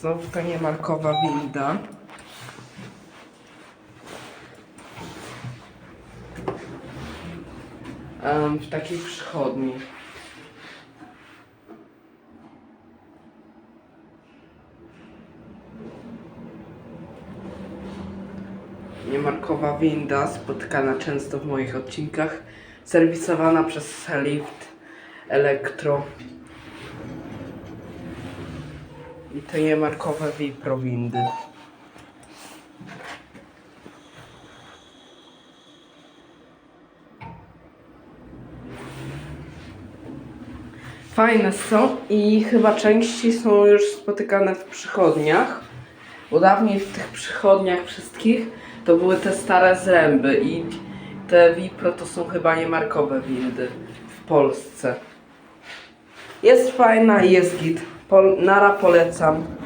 Znowu ta niemarkowa winda. Em, w takiej przychodni. Niemarkowa winda, spotykana często w moich odcinkach, serwisowana przez lift elektro. I te niemarkowe Wipro windy. Fajne są i chyba częściej są już spotykane w przychodniach. Bo dawniej w tych przychodniach wszystkich to były te stare zręby i te Wipro to są chyba niemarkowe windy w Polsce. Jest fajna i jest git. Pol, nara polecam.